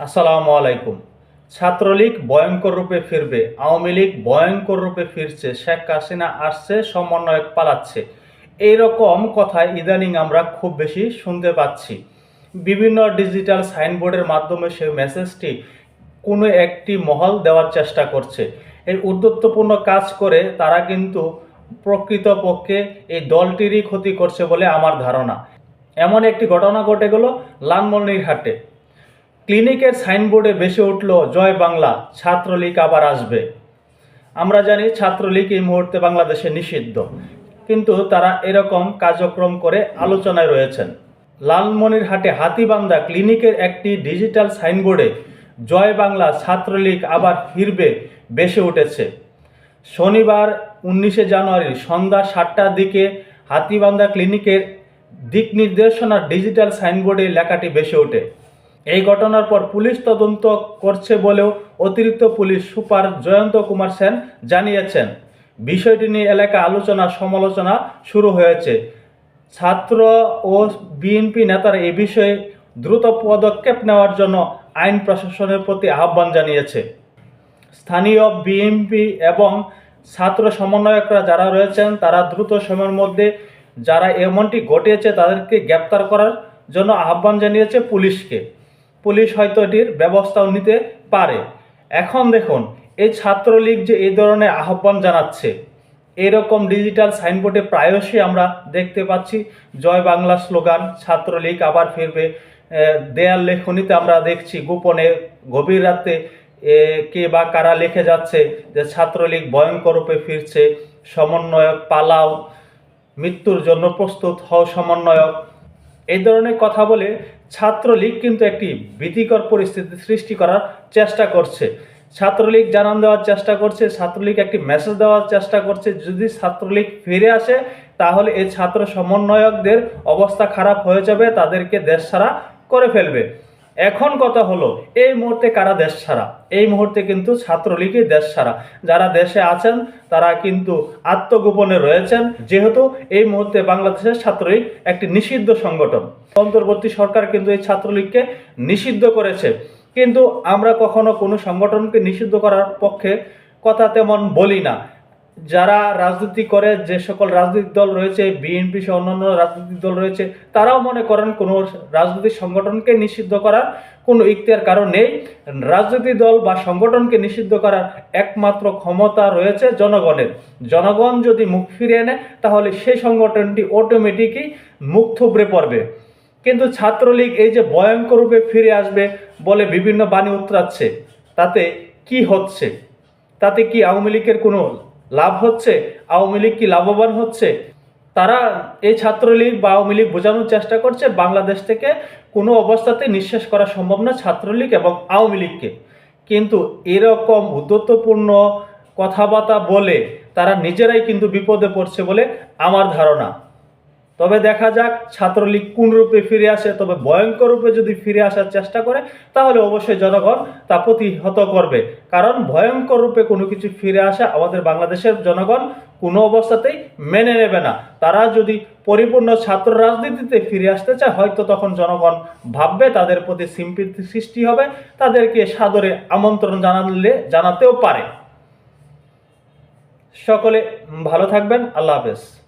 আসসালামু আলাইকুম। ছাত্রলীগ ভয়ঙ্কর রূপে ফিরবে, আওয়ামী লীগ ভয়ঙ্কর রূপে ফিরছে, শেখ হাসিনা আসছে, সমন্বয়ক পালাচ্ছে। এইরকম কথা ইদানিং আমরা খুব বেশি শুনতে পাচ্ছি। বিভিন্ন ডিজিটাল সাইনবোর্ডের মাধ্যমে সেই মেসেজটি কোনো একটি মহল দেওয়ার চেষ্টা করছে। এই উদ্যত্তপূর্ণ কাজ করে তারা কিন্তু প্রকৃতপক্ষে এই দলটিরই ক্ষতি করছে বলে আমার ধারণা। এমন একটি ঘটনা ঘটে গেল লালমনিরহাটে। ক্লিনিকের সাইনবোর্ডে বেশি উঠল, জয় বাংলা, ছাত্রলীগ আবার আসবে। আমরা জানি ছাত্রলীগ এই মুহূর্তে বাংলাদেশে নিষিদ্ধ, কিন্তু তারা এরকম কার্যক্রম করে আলোচনায় রয়েছেন। লালমনিরহাটে হাতিবান্ধা ক্লিনিকের একটি ডিজিটাল সাইনবোর্ডে, জয় বাংলা, ছাত্রলীগ আবার ফিরবে বেশি উঠেছে। শনিবার উনিশে জানুয়ারি সন্ধ্যা সাতটার দিকে হাতিবান্ধা ক্লিনিকের দিক নির্দেশনার ডিজিটাল সাইনবোর্ডে লেখাটি বেশি ওঠে। এই ঘটনার পর পুলিশ তদন্ত করছে বলেও অতিরিক্ত পুলিশ সুপার জয়ন্ত কুমার সেন জানিয়েছেন। বিষয়টি নিয়ে এলাকা আলোচনা সমালোচনা শুরু হয়েছে। ছাত্র ও বিএনপি নেতারা এ বিষয়ে দ্রুত পদক্ষেপ নেওয়ার জন্য আইন প্রশাসনের প্রতি আহ্বান জানিয়েছে। স্থানীয় বিএনপি এবং ছাত্র সমন্বয়করা যারা রয়েছেন, তারা দ্রুত সময়ের মধ্যে যারা এমনটি ঘটিয়েছে, তাদেরকে গ্রেপ্তার করার জন্য আহ্বান জানিয়েছে পুলিশকে। পুলিশ হয়তো এটির ব্যবস্থাও নিতে পারে। এখন দেখুন, এই ছাত্রলীগ যে এই ধরনের আহ্বান জানাচ্ছে, এরকম ডিজিটাল সাইনবোর্ডে প্রায়শই আমরা দেখতে পাচ্ছি, জয় বাংলা স্লোগান, ছাত্রলীগ আবার ফিরবে দেয়াল লেখনীতে আমরা দেখছি, গোপনে গভীর রাতে কে বা কারা লিখে যাচ্ছে যে ছাত্রলীগ ভয়ঙ্কর রূপে ফিরছে, সমন্বয়ক পালাও, মৃত্যুর জন্য প্রস্তুত হও সমন্বয়ক। এই ধরনের কথা বলে ছাত্রলীগ কিন্তু একটি ভীতিকর পরিস্থিতি সৃষ্টি করার চেষ্টা করছে। ছাত্রলীগ জানান দেওয়ার চেষ্টা করছে, ছাত্রলীগ একটি মেসেজ দেওয়ার চেষ্টা করছে, যদি ছাত্রলীগ ফিরে আসে, তাহলে এই ছাত্র সমন্বয়কদের অবস্থা খারাপ হয়ে যাবে, তাদেরকে দেশ ছাড়া করে ফেলবে। এখন কথা হলো, এই মুহূর্তে কারা দেশ ছাড়া? এই মুহূর্তে কিন্তু ছাত্রলীগই দেশ ছাড়া। যারা দেশে আছেন, তারা কিন্তু আত্মগোপনে রয়েছেন। যেহেতু এই মুহূর্তে বাংলাদেশের ছাত্রলীগ একটি নিষিদ্ধ সংগঠন। অন্তর্বর্তী সরকার কিন্তু এই ছাত্রলীগকে নিষিদ্ধ করেছে। কিন্তু আমরা কখনো কোনো সংগঠনকে নিষিদ্ধ করার পক্ষে কথা তেমন বলি না। যারা রাজনীতি করে, যে সকল রাজনৈতিক দল রয়েছে বিএনপি সহ অন্যান্য রাজনৈতিক দল রয়েছে, তারাও মনে করেন কোনো রাজনৈতিক সংগঠনকে নিষিদ্ধ করার কোনো ইখতিয়ার কারণ নেই। রাজনৈতিক দল বা সংগঠনকে নিষিদ্ধ করার একমাত্র ক্ষমতা রয়েছে জনগণের। জনগণ যদি মুখ ফিরিয়ে নেয়, তাহলে সেই সংগঠনটি অটোমেটিকই মুখ থুবড়ে পড়বে। কিন্তু ছাত্রলীগ এই যে ভয়ঙ্কর রূপে ফিরে আসবে বলে বিভিন্ন বাণী উতরাচ্ছে, তাতে কি হচ্ছে? তাতে কি আওয়ামী লীগের কোনো লাভ হচ্ছে? আওয়ামী লীগ কি লাভবান হচ্ছে? তারা এই ছাত্রলীগ বা আওয়ামী লীগ বোঝানোর চেষ্টা করছে বাংলাদেশ থেকে কোনো অবস্থাতে নিঃশ্বাস করা সম্ভব না ছাত্রলীগ এবং আওয়ামী লীগকে। কিন্তু এরকম উদ্যতপূর্ণ কথাবার্তা বলে তারা নিজেরাই কিন্তু বিপদে পড়ছে বলে আমার ধারণা। তবে দেখা যাক, ছাত্রলীগ কোন রূপে ফিরে আসে, তবে ভয়ঙ্কর রূপে যদি ফিরে আসার চেষ্টা করে, তাহলে অবশ্যই জনগণ তা প্রতিহত করবে। কারণ ভয়ঙ্কর রূপে কোনো কিছু ফিরে আসা আমাদের বাংলাদেশের জনগণ কোনো অবস্থাতেই মেনে নেবে না। তারা যদি পরিপূর্ণ ছাত্র রাজনীতিতে ফিরে আসতে চায়, হয়তো তখন জনগণ ভাববে তাদের প্রতি সিম্পিতি সৃষ্টি হবে, তাদেরকে সাদরে আমন্ত্রণ জানালে, জানাতেও পারে। সকলে ভালো থাকবেন, আল্লাহ হাফেজ।